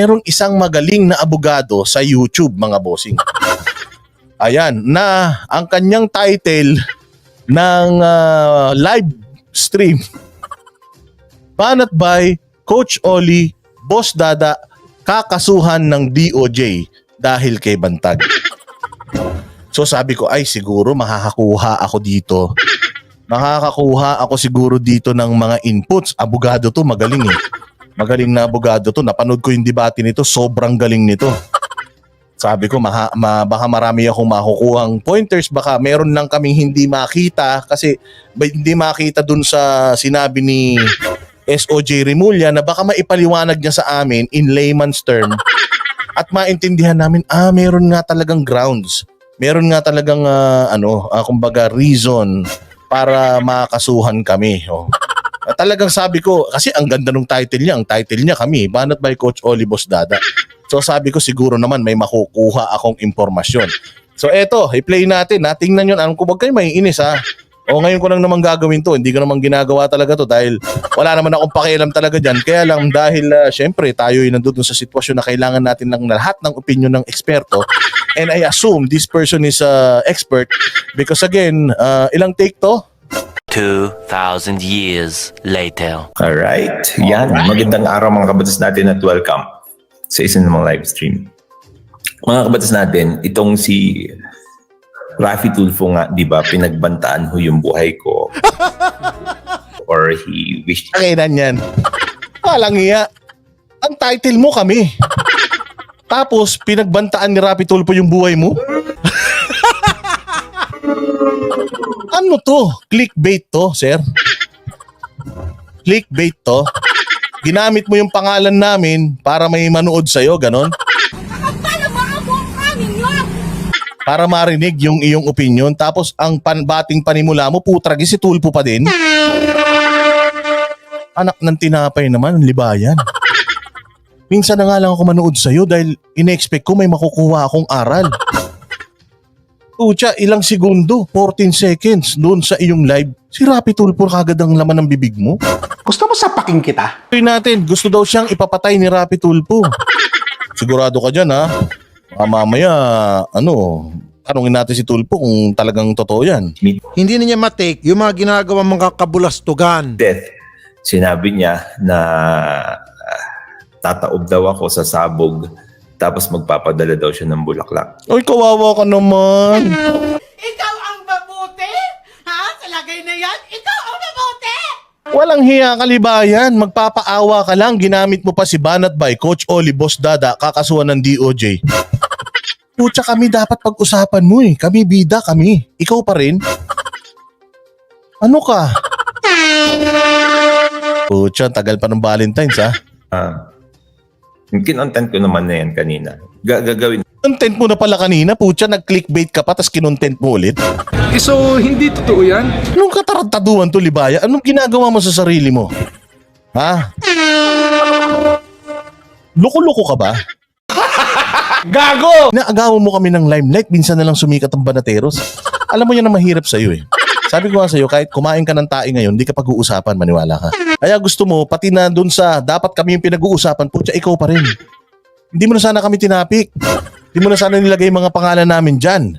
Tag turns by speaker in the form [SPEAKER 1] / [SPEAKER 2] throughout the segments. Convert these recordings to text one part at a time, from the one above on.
[SPEAKER 1] merong isang magaling na abogado sa YouTube, mga bossing. Ayan, na ang kanyang title ng ah, live stream Banat by Coach Oli, Boss Dada, kakasuhan ng DOJ dahil kay Bantag. So sabi ko, ay siguro makakakuha ako dito. Makakakuha ako siguro dito ng mga inputs. Abogado to, magaling eh. Magaling na abogado to. Napanood ko yung debate nito, sobrang galing nito. Sabi ko, maha, ma, baka marami akong makukuhang pointers. Baka meron lang kaming hindi makita kasi ba, hindi makita dun sa sinabi ni SOJ Remulla na baka maipaliwanag niya sa amin in layman's term at maintindihan namin, ah, meron nga talagang grounds. Meron nga talagang, ah, ano, ah, kumbaga reason para makasuhan kami. Oh. At talagang sabi ko, kasi ang ganda ng title niya, ang title niya kami, Banat by Coach Olibos Dada. So sabi ko siguro naman may makukuha akong impormasyon. So eto, i-play natin. Ha? Tingnan yun. Alam ko, wag kayo may inis ha. O ngayon ko lang naman gagawin to. Hindi ko naman ginagawa talaga to dahil wala naman akong pakialam talaga dyan. Kaya lang dahil uh, syempre tayo ay nandun sa sitwasyon na kailangan natin ng lahat ng opinion ng eksperto. And I assume this person is uh, expert because again, uh, ilang take to?
[SPEAKER 2] 2,000 years later.
[SPEAKER 3] Alright. Yan. Magandang araw mga kabatas natin at welcome sa isang namang live stream. Mga kabatas natin, itong si Rafi Tulfo nga, di ba, pinagbantaan ho yung buhay ko. Or he wished
[SPEAKER 1] Kakinan yan. Walang iya. Ang title mo kami. Tapos, pinagbantaan ni Rapi Tulpo yung buhay mo? Ano to? Clickbait to, sir? Clickbait to? Ginamit mo yung pangalan namin para may manood sa'yo, ganon? Para marinig yung iyong opinion. Tapos, ang panbating panimula mo, putragi si Tulpo pa din. Anak ng tinapay naman, ang libayan. Minsan na nga lang ako manood sa'yo dahil in-expect ko may makukuha akong aral. Pucha, ilang segundo, 14 seconds doon sa iyong live. Si Rapi Tulpo kagad ang laman ng bibig mo.
[SPEAKER 4] Gusto mo sapakin kita?
[SPEAKER 1] Tuloy natin, gusto daw siyang ipapatay ni Rapi Tulpo. Sigurado ka dyan ha. Baka mamaya, ano, tanungin natin si Tulpo kung talagang totoo yan.
[SPEAKER 5] hindi na niya matake yung mga ginagawa mga kabulastugan.
[SPEAKER 3] death. Sinabi niya na ah, tataob daw ako sa sabog tapos magpapadala daw siya ng bulaklak.
[SPEAKER 1] Ay, kawawa ka naman.
[SPEAKER 6] Ikaw ang mabuti? Ha? Sa lagay na yan, ikaw ang mabuti!
[SPEAKER 1] Walang hiya kalibayan. Magpapaawa ka lang. Ginamit mo pa si Banat by Coach Oli Boss Dada kakasuhan ng DOJ. Pucha kami dapat pag-usapan mo eh. Kami bida kami. Ikaw pa rin? Ano ka? Pucha, tagal pa ng Valentine's ha.
[SPEAKER 3] Ah, yung kinontent ko naman na yan kanina. Ga- gagawin
[SPEAKER 1] Content mo na pala kanina, pucha, nag-clickbait ka pa, tapos kinontent mo ulit.
[SPEAKER 4] Eh, so, hindi totoo yan?
[SPEAKER 1] Anong katarantaduhan to, Libaya? Anong ginagawa mo sa sarili mo? Ha? Loko-loko ka ba?
[SPEAKER 4] Gago!
[SPEAKER 1] Naagawan mo kami ng limelight, minsan na lang sumikat ang banateros. Alam mo yan na mahirap sa'yo eh. Sabi ko nga sa'yo, kahit kumain ka ng tae ngayon, di ka pag-uusapan, maniwala ka. Kaya gusto mo, pati na dun sa dapat kami yung pinag-uusapan, putya, ikaw pa rin. Hindi mo na sana kami tinapik. Hindi mo na sana nilagay mga pangalan namin dyan.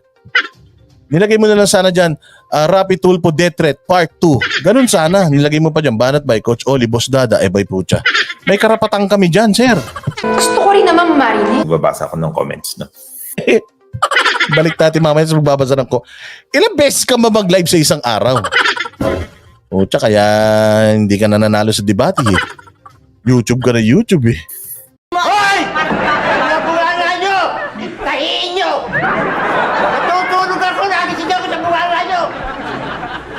[SPEAKER 1] Nilagay mo na lang sana dyan, uh, Rapid Tulpo Death Threat Part 2. Ganun sana. Nilagay mo pa dyan, Banat by Coach Oli Boss Dada, eh by putya. May karapatang kami dyan, sir.
[SPEAKER 7] Gusto ko rin naman marinig.
[SPEAKER 3] magbabasa ko ng comments. No?
[SPEAKER 1] Balik natin mamaya sa magbabasa ng ko. Ilang beses ka ba mag-live sa isang araw? O tsaka kaya hindi ka na nanalo sa debate eh. YouTube ka na YouTube eh.
[SPEAKER 6] Bunganga nyo! Tahiin nyo! Natutulog ako, nagising ako sa bunganga nyo!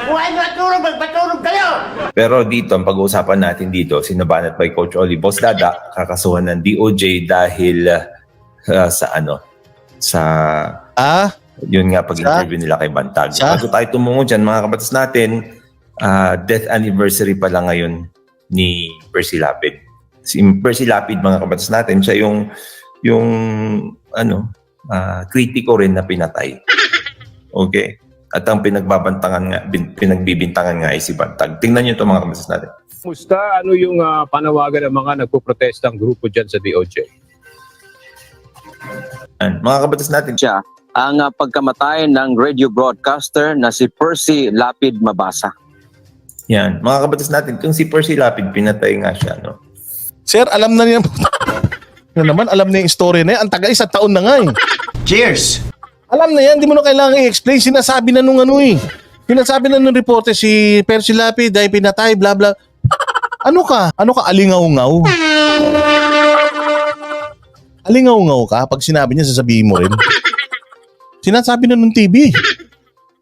[SPEAKER 6] Buhay nyo at tulog, magpatulog kayo!
[SPEAKER 3] Pero dito, ang pag-uusapan natin dito, sinabanat by Coach Oli Boss Dada, kakasuhan ng DOJ dahil uh, sa ano, sa
[SPEAKER 1] Ah,
[SPEAKER 3] yun nga pag-interview nila kay Bantag.
[SPEAKER 1] Sa?
[SPEAKER 3] Bago tayo tumungo dyan, mga kabatas natin, ah, death anniversary pa lang ngayon ni Percy Lapid. Si Percy Lapid, mga kabatas natin, siya yung yung ano, ah, kritiko rin na pinatay. Okay? At ang pinagbabantangan nga, bin- pinagbibintangan nga ay si Bantag. Tingnan niyo ito mga kabatas natin.
[SPEAKER 8] Musta? Ano yung ah, panawagan ng mga nagpo-protestang grupo dyan sa DOJ?
[SPEAKER 3] Yan. Mga kabatas natin,
[SPEAKER 8] siya ang ah, pagkamatay ng radio broadcaster na si Percy Lapid Mabasa.
[SPEAKER 3] yan. Mga kabatas natin, kung si Percy Lapid, pinatay nga siya, no?
[SPEAKER 1] Sir, alam na niya. Ano naman, alam na yung story na yan. Ang tagal, isang taon na nga eh.
[SPEAKER 6] Cheers!
[SPEAKER 1] Alam na yan, di mo na kailangan i-explain. Sinasabi na nung ano eh. Sinasabi na nung reporter si Percy Lapid dahil pinatay, bla bla. Ano ka? Ano ka? Alingaw-ngaw? Alingaw-ngaw ka? Pag sinabi niya, sasabihin mo rin. Sinasabi na nung TV.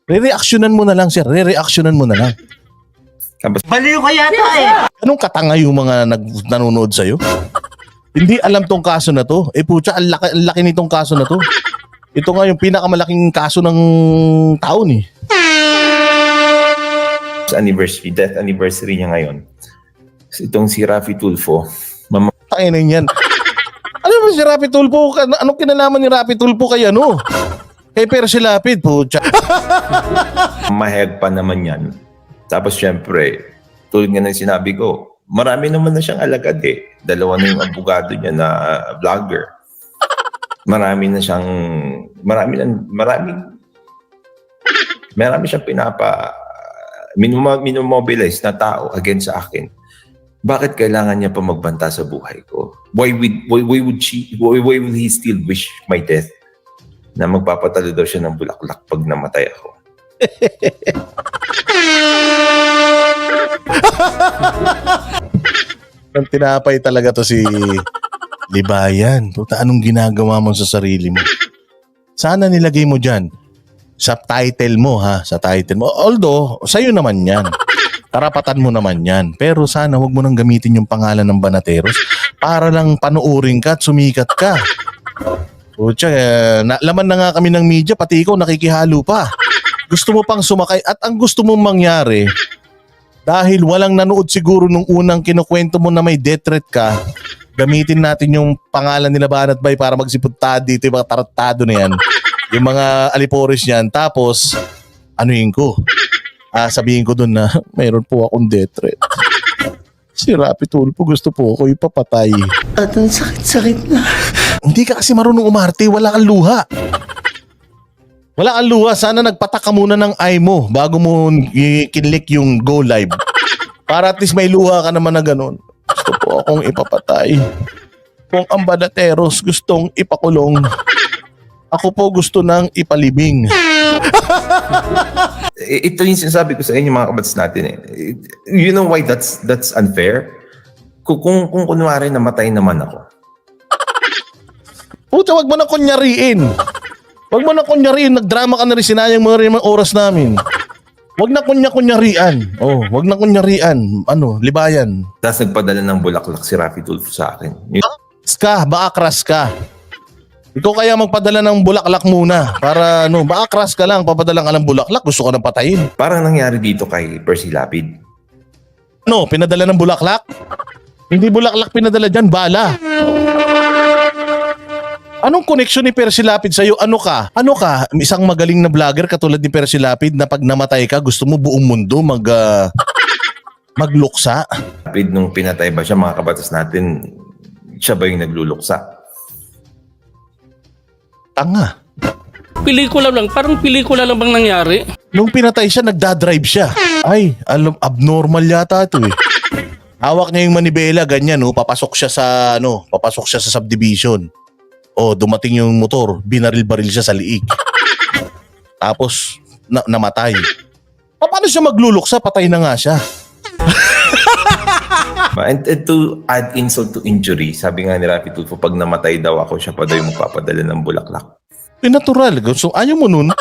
[SPEAKER 1] Re-reactionan mo na lang, sir. Re-reactionan mo na lang.
[SPEAKER 6] Baliw ka yata eh!
[SPEAKER 1] Anong katanga yung mga nag nanonood sa'yo? Hindi alam tong kaso na to. Eh putya, ang laki, ang laki nitong kaso na to. Ito nga yung pinakamalaking kaso ng taon eh.
[SPEAKER 3] anniversary, death anniversary niya ngayon. Itong si Rafi Tulfo, mama-
[SPEAKER 1] Tayo na yan. Ano ba si Rapi Tulpo? Anong kinalaman ni Rapi Tulpo kay ano? Kay Percy Lapid, putya.
[SPEAKER 3] mahayag pa naman yan. Tapos syempre, tulad nga ng sinabi ko, marami naman na siyang alagad eh. Dalawa na yung abogado niya na vlogger. Marami na siyang, marami na, marami, marami siyang pinapa, minum- minumobilize na tao against sa akin. Bakit kailangan niya pa magbanta sa buhay ko? Why would, why, why would she, why, why would he still wish my death? Na magpapatalo daw siya ng bulaklak pag namatay ako.
[SPEAKER 1] Ang tinapay talaga to si Libayan. Puta, anong ginagawa mo sa sarili mo? Sana nilagay mo dyan. Sa title mo ha, sa title mo. Although, sa'yo naman yan. Karapatan mo naman yan. Pero sana wag mo nang gamitin yung pangalan ng Banateros para lang panuurin ka at sumikat ka. Pucha, eh, na, laman na nga kami ng media, pati ikaw nakikihalo pa. Gusto mo pang sumakay at ang gusto mong mangyari, dahil walang nanood siguro nung unang kinukwento mo na may death threat ka, gamitin natin yung pangalan nila Banat Bay para magsiputad dito yung mga taratado na yan. Yung mga alipores niyan. Tapos, anuin ko. Ah, sabihin ko dun na mayroon po akong death threat. Si Rapi Tulpo gusto po ako ipapatay.
[SPEAKER 6] At ang sakit-sakit na.
[SPEAKER 1] Hindi ka kasi marunong umarte, wala kang luha. Wala kang luha, sana nagpatak ka muna ng eye mo bago mo kinlik yung go live. Para at least may luha ka naman na ganun. Gusto po akong ipapatay. Kung ang badateros gustong ipakulong, ako po gusto nang ipalibing.
[SPEAKER 3] Ito yung sinasabi ko sa inyo mga kabats natin eh. You know why that's that's unfair? Kung, kung, kung kunwari namatay naman ako.
[SPEAKER 1] Puta, wag mo na kunyariin. Wag mo na kunyariin. Nagdrama ka na rin. Sinayang mo na rin ang oras namin. Wag na kunya-kunyarian. Oh, wag na kunyarian. Ano, libayan.
[SPEAKER 3] Tapos nagpadala ng bulaklak si Rafi Tulfo sa akin. Yung,
[SPEAKER 1] Crush ka, baka crush ka. Ikaw kaya magpadala ng bulaklak muna para ano, baka crush ka lang, papadala ka ng bulaklak, gusto ka nang patayin.
[SPEAKER 3] parang nangyari dito kay Percy Lapid.
[SPEAKER 1] No, pinadala ng bulaklak? Hindi bulaklak pinadala dyan, bala. Anong connection ni Percy Lapid sa'yo? Ano ka? Ano ka? Isang magaling na vlogger katulad ni Percy Lapid na pag namatay ka, gusto mo buong mundo mag... ah, magluksa?
[SPEAKER 3] Lapid nung pinatay ba siya mga kabatas natin, siya ba yung nagluluksa?
[SPEAKER 1] Tanga.
[SPEAKER 9] Pelikula lang, parang pelikula lang bang nangyari?
[SPEAKER 1] Nung pinatay siya, nagdadrive siya. Ay, alam, abnormal yata ito eh. Hawak niya yung manibela, ganyan, no? papasok siya sa, ano, papasok siya sa subdivision. O, dumating yung motor, binaril-baril siya sa liig. Tapos, na- namatay. Pa- Paano siya magluluksa? Patay na nga siya.
[SPEAKER 3] And, and to add insult to injury, sabi nga ni Rafi Tulfo, pag namatay daw ako, siya pa daw yung magpapadala ng bulaklak.
[SPEAKER 1] Eh, natural. So, ayaw mo nun.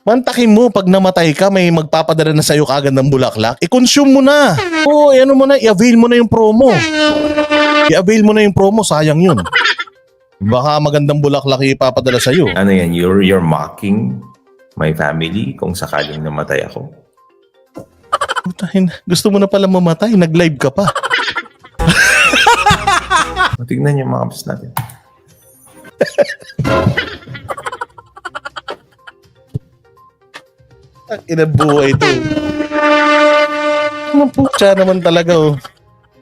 [SPEAKER 1] Mantakin mo, pag namatay ka, may magpapadala na sa'yo kagad ng bulaklak. I-consume mo na. Oo, ano mo na, i-avail mo na yung promo. I-avail mo na yung promo, sayang yun. Baka magandang bulaklak ipapadala sa'yo.
[SPEAKER 3] Ano yan, you're, you're mocking my family kung sakaling namatay ako?
[SPEAKER 1] Putahin, gusto mo na pala mamatay, nag-live ka pa.
[SPEAKER 3] Tignan niyo mga kabas natin.
[SPEAKER 1] Ang inabuhay ito. Ano naman talaga oh.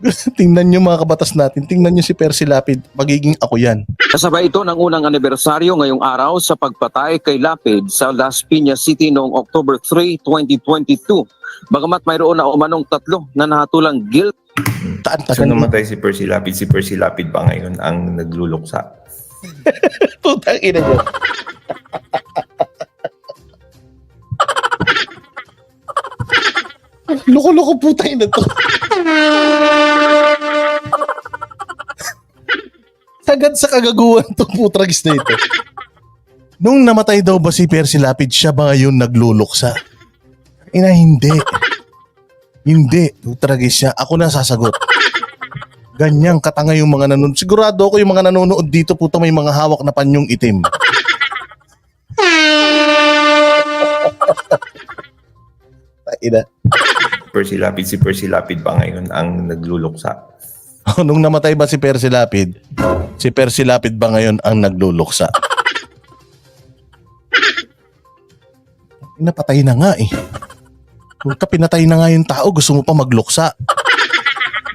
[SPEAKER 1] tingnan nyo mga kabatas natin. Tingnan nyo si Percy Lapid. Magiging ako yan.
[SPEAKER 8] Kasabay ito ng unang anibersaryo ngayong araw sa pagpatay kay Lapid sa Las Piñas City noong October 3, 2022. Bagamat mayroon na umanong tatlo na nahatulang guilt
[SPEAKER 1] Taan
[SPEAKER 3] So namatay si Percy Lapid. Si Percy Lapid ba ngayon ang nagluluksa?
[SPEAKER 1] Putang ina nyo. Loko-loko putang ina to. Sagad sa kagaguhan tong putragis na ito. Nung namatay daw ba si Percy Lapid, siya ba ngayon nagluluksa? Ina, hindi. Hindi. Putragis siya. Ako na sasagot. Ganyang katanga yung mga nanonood. Sigurado ako yung mga nanonood dito puta may mga hawak na panyong itim. Ina.
[SPEAKER 3] Percy Lapid. Si Percy Lapid ba ngayon ang nagluluksa?
[SPEAKER 1] Nung namatay ba si Percy Lapid, si Percy Lapid ba ngayon ang nagluluksa? Napatay na nga eh. Kung ka na nga yung tao, gusto mo pa magluksa.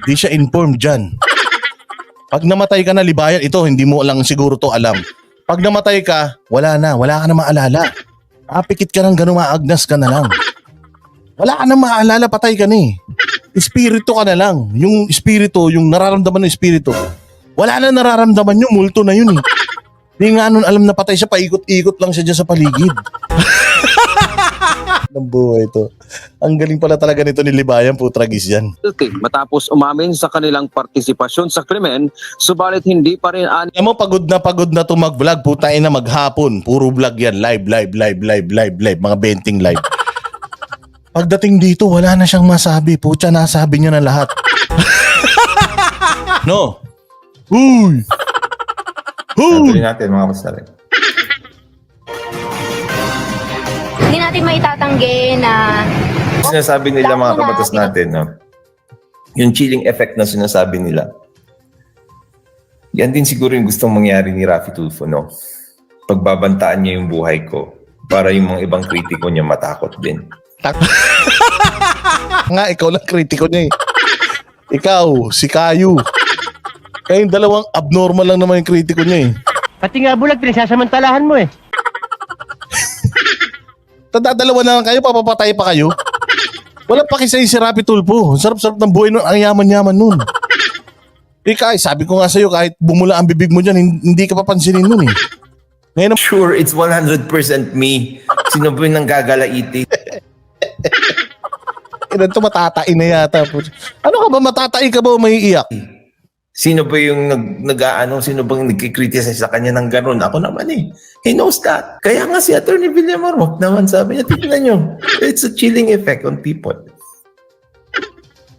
[SPEAKER 1] Di siya informed dyan. Pag namatay ka na libayan, ito hindi mo lang siguro to alam. Pag namatay ka, wala na, wala ka na maalala. Apikit ka ng gano'ng maagnas ka na lang. Wala ka na maalala, patay ka na eh. Espiritu ka na lang. Yung espiritu, yung nararamdaman ng espiritu. Wala na nararamdaman yung multo na yun eh. Di nga nun alam na patay siya, paikot-ikot lang siya dyan sa paligid. ng buhay ito. Ang galing pala talaga nito ni Libayan, putragis yan.
[SPEAKER 8] matapos umamin sa kanilang partisipasyon sa krimen, subalit hindi pa rin ani
[SPEAKER 1] Alam mo, pagod na pagod na to mag-vlog. Putain na maghapon. Puro vlog yan. Live, live, live, live, live, live. Mga benting live. Pagdating dito, wala na siyang masabi. Pucha, nasabi niya na lahat. no. Uy! Uy!
[SPEAKER 3] Tuloy natin mga kasari.
[SPEAKER 7] Hindi natin maitatanggi na
[SPEAKER 3] Sinasabi nila mga kabatas natin, no? yung chilling effect na sinasabi nila, yan din siguro yung gustong mangyari ni Rafi Tulfo, no? Pagbabantaan niya yung buhay ko para yung mga ibang kritiko niya matakot din.
[SPEAKER 1] nga, ikaw lang kritiko niya eh. Ikaw, si Kayu. Kayong dalawang abnormal lang naman yung kritiko niya eh.
[SPEAKER 6] Pati nga bulag, pinagsasamantalahan mo eh.
[SPEAKER 1] Tadadalawa na lang kayo, papapatay pa kayo. Walang pakisay si Rapi Tulpo. Ang Sarap-sarap ng buhay nun. Ang yaman-yaman nun. Ika, eh, sabi ko nga sa'yo, kahit bumula ang bibig mo dyan, hin- hindi ka papansinin nun eh. Ngayon,
[SPEAKER 3] Sure, it's 100% me. Sino ba yung nanggagalaiti?
[SPEAKER 1] Ilan to matatain na yata. po. Ano ka ba, matatai ka ba o may iyak?
[SPEAKER 3] Sino ba yung nag, nag ano, sino bang nagkikriticize sa kanya ng ganun? Ako naman eh. He knows that. Kaya nga si Atty. Villamor, wag naman sabi niya, tignan nyo. It's a chilling effect on people.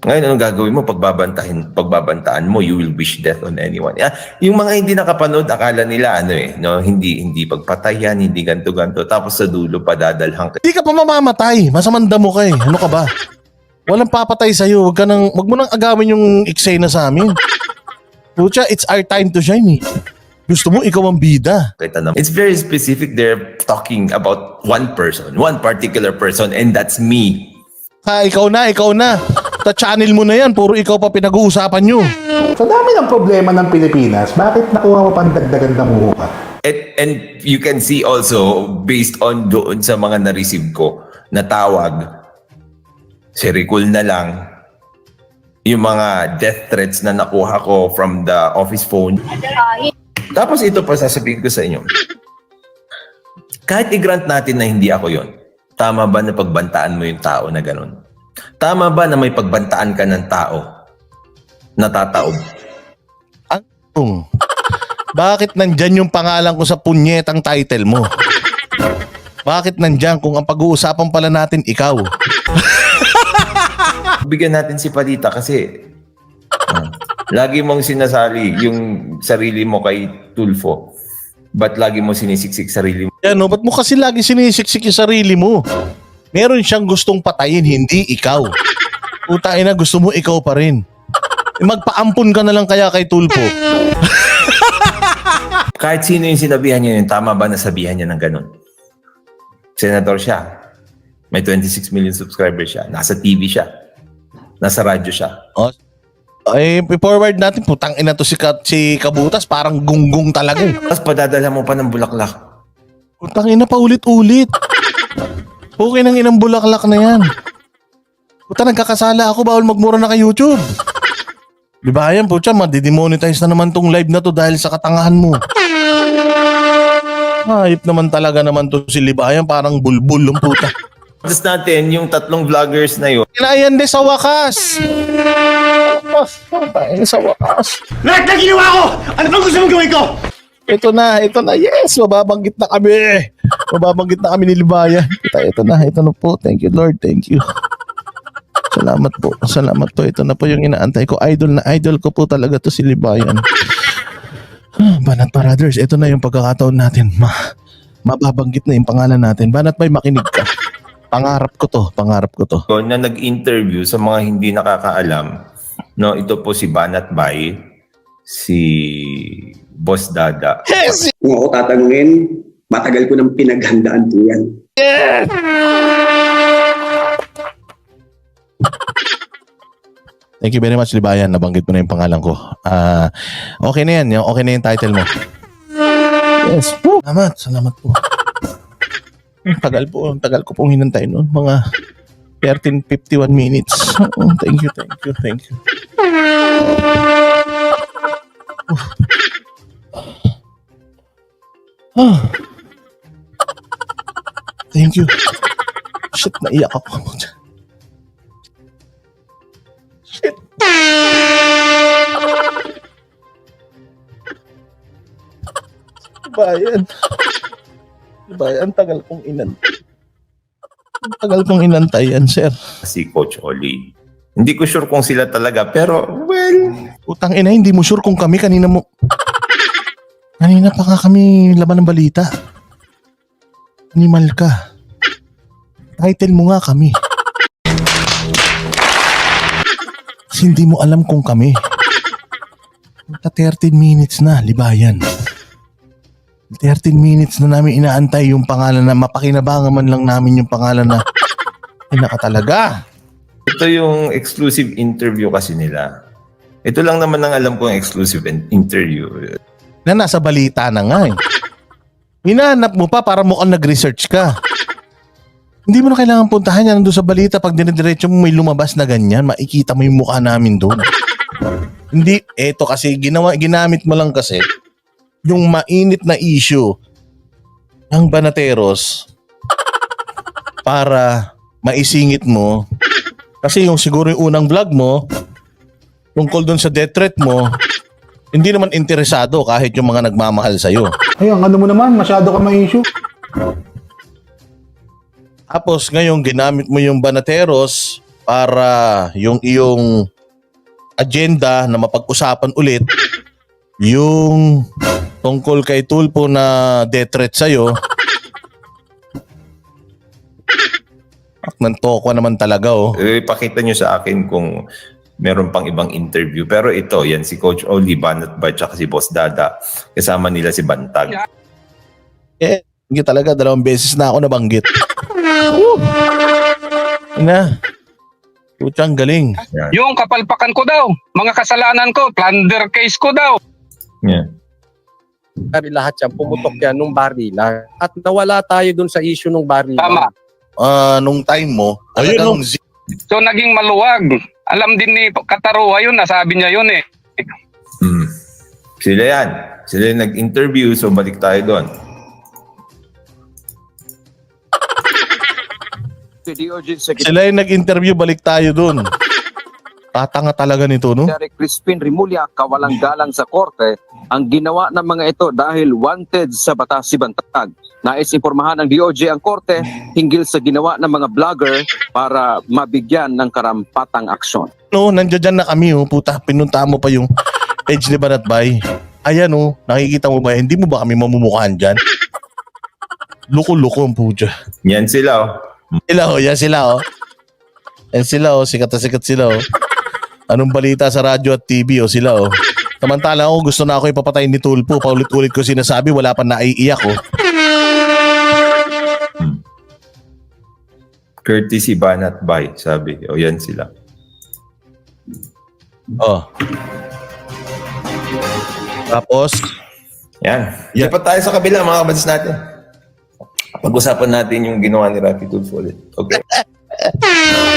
[SPEAKER 3] Ngayon, anong gagawin mo? Pagbabantahin, pagbabantaan mo, you will wish death on anyone. Ah, yung mga hindi nakapanood, akala nila, ano eh, no? hindi, hindi pagpatayan, hindi ganto-ganto. Tapos sa dulo, padadalhan ka.
[SPEAKER 1] Hindi ka pa mamamatay. Masamanda mo ka eh. Ano ka ba? Walang papatay sa'yo. Huwag, ka nang, wag mo nang agawin yung eksena sa amin. Pucha, it's our time to shine eh. Gusto mo, ikaw ang bida.
[SPEAKER 3] Kita naman. It's very specific. They're talking about one person, one particular person, and that's me.
[SPEAKER 1] Ha, ikaw na, ikaw na. Sa channel mo na yan, puro ikaw pa pinag-uusapan nyo.
[SPEAKER 4] Sa dami ng problema ng Pilipinas, bakit nakuha mo pang dagdagan ng ka?
[SPEAKER 3] And, and you can see also, based on doon sa mga na-receive ko na tawag, si Ricul na lang, yung mga death threats na nakuha ko from the office phone. Tapos ito pa sasabihin ko sa inyo. Kahit i-grant natin na hindi ako yon, tama ba na pagbantaan mo yung tao na ganun? Tama ba na may pagbantaan ka ng tao na tataob?
[SPEAKER 1] Kung, bakit nandyan yung pangalan ko sa punyetang title mo? Bakit nandyan kung ang pag-uusapan pala natin ikaw?
[SPEAKER 3] Bigyan natin si Palita kasi ah, lagi mong sinasali yung sarili mo kay Tulfo. Ba't lagi mo sinisiksik sarili mo?
[SPEAKER 1] Yan, no? ba't mo kasi lagi sinisiksik yung sarili mo? Meron siyang gustong patayin, hindi ikaw. Utain na, gusto mo ikaw pa rin. Eh, Magpaampun ka na lang kaya kay Tulpo.
[SPEAKER 3] Kahit sino yung sinabihan niya yun, tama ba nasabihan niya ng ganun? Senador siya. May 26 million subscribers siya. Nasa TV siya. Nasa radyo siya.
[SPEAKER 1] O, Ay, forward natin, putang ina to si, Ka- si Kabutas, parang gunggong talaga eh.
[SPEAKER 3] Tapos padadala mo pa ng bulaklak.
[SPEAKER 1] Putang ina pa ulit-ulit. Okay nang inang bulaklak na yan. Puta, nagkakasala ako, bawal magmura na kay YouTube. Di ba yan, putya, madidemonetize na naman tong live na to dahil sa katangahan mo. Hayop naman talaga naman to si Libayan, parang bulbul ng puta.
[SPEAKER 3] Tapos natin, yung tatlong vloggers na yun,
[SPEAKER 1] Kinayan din sa wakas. Tayo sa wakas.
[SPEAKER 6] Lahat na ginawa ko! Ano bang gusto mong gawin ko?
[SPEAKER 1] Ito na, ito na. Yes, mababanggit na kami. Mababanggit na kami ni Libayan. Ito, ito na, ito na po. Thank you, Lord. Thank you. Salamat po. Salamat po. Ito na po yung inaantay ko. Idol na idol ko po talaga to si Libayan. Ah, Banat Brothers, ito na yung pagkakataon natin. Ma mababanggit na yung pangalan natin. Banat may makinig ka. Pangarap ko to. Pangarap ko to.
[SPEAKER 3] na nag-interview sa mga hindi nakakaalam, no, ito po si Banat Bay, si Boss Dada.
[SPEAKER 10] Kung ako tatanungin, matagal ko nang pinaghandaan po yan.
[SPEAKER 1] Thank you very much, Libayan. Nabanggit mo na yung pangalan ko. Ah, okay na yan. Yung- Okay na yung title mo. Yes po. Salamat. Salamat po. Tagal po. Ang tagal ko pong hinantay noon. Mga 13.51 minutes. Oh, thank you, thank you, thank you. Ah. Thank you. Shit, naiyak ako. Shit. Bayan. Bayan, tagal kong inan. Ang Tagal kong inantay yan, sir.
[SPEAKER 3] si Coach Oli. Hindi ko sure kung sila talaga, pero well,
[SPEAKER 1] Utang ina, hindi mo sure kung kami kanina mo... Kanina pa nga kami laman ng balita. Animal ka. Title mo nga kami. Kasi hindi mo alam kung kami. Punta 13 minutes na, libayan. 13 minutes na namin inaantay yung pangalan na mapakinabangan man lang namin yung pangalan na ina ka talaga.
[SPEAKER 3] ito yung exclusive interview kasi nila. Ito lang naman ang alam kong exclusive in- interview.
[SPEAKER 1] na nasa balita na nga eh. Hinahanap mo pa para mukhang nag-research ka. Hindi mo na kailangan puntahan yan doon sa balita pag dinidiretso mo may lumabas na ganyan, makikita mo yung mukha namin doon. Hindi, eto kasi ginawa, ginamit mo lang kasi yung mainit na issue ng Banateros para maisingit mo kasi yung siguro yung unang vlog mo tungkol doon sa death threat mo hindi naman interesado kahit yung mga nagmamahal sa'yo.
[SPEAKER 4] Ay, ang ano mo naman, masyado ka ma-issue.
[SPEAKER 1] Tapos ngayon ginamit mo yung Banateros para yung iyong agenda na mapag-usapan ulit yung tungkol kay Tulpo na death threat sa'yo. Ak, nantoko naman talaga oh.
[SPEAKER 3] Eh, pakita nyo sa akin kung meron pang ibang interview. Pero ito, yan si Coach Oli, Banat Bay, tsaka si Boss Dada. Kasama nila si Bantag.
[SPEAKER 1] Eh, hindi talaga dalawang beses na ako nabanggit. Na. Putsang galing.
[SPEAKER 3] Yan.
[SPEAKER 11] Yung kapalpakan ko daw, mga kasalanan ko, plunder case ko daw.
[SPEAKER 3] Yan.
[SPEAKER 12] Lahat yan, pumutok yan nung barila. At nawala tayo dun sa issue nung barila.
[SPEAKER 11] Tama.
[SPEAKER 1] Ah, nung time mo,
[SPEAKER 12] Ayun,
[SPEAKER 1] talagang
[SPEAKER 12] no.
[SPEAKER 1] zi-
[SPEAKER 11] So naging maluwag. Alam din ni Kataruha yun, nasabi niya yun eh.
[SPEAKER 3] Hmm. Sila yan. Sila yung nag-interview, so balik tayo doon.
[SPEAKER 8] Si DOJ Secretary
[SPEAKER 1] Sila yung nag-interview, balik tayo dun. Tatanga talaga nito, no?
[SPEAKER 8] Crispin Rimulya kawalang galang sa korte ang ginawa ng mga ito dahil wanted sa batas si Bantag. Nais impormahan ng DOJ ang korte hinggil sa ginawa ng mga vlogger para mabigyan ng karampatang aksyon.
[SPEAKER 1] No, nandiyan dyan na kami, oh. Puta, pinunta mo pa yung page ni Banat Bay. Ayan, oh. Nakikita mo ba? Hindi mo ba kami mamumukhaan dyan? Luko-luko ang puja.
[SPEAKER 3] Yan sila, oh.
[SPEAKER 1] Sila, oh. Yan sila, oh. Yan sila, oh. Sikat na sikat sila, oh. Anong balita sa radyo at TV, oh. Sila, oh. Samantala ako, gusto na ako ipapatay ni Tulpo. Paulit-ulit ko sinasabi, wala pa naiiyak, oh.
[SPEAKER 3] Courtesy Banat Bay, sabi. O yan sila.
[SPEAKER 1] Oh. Tapos,
[SPEAKER 3] Yan.
[SPEAKER 1] Yeah.
[SPEAKER 3] Lipat tayo sa kabila mga kabatas natin. Pag-usapan natin yung ginawa ni Rafi Tulfo ulit. Okay.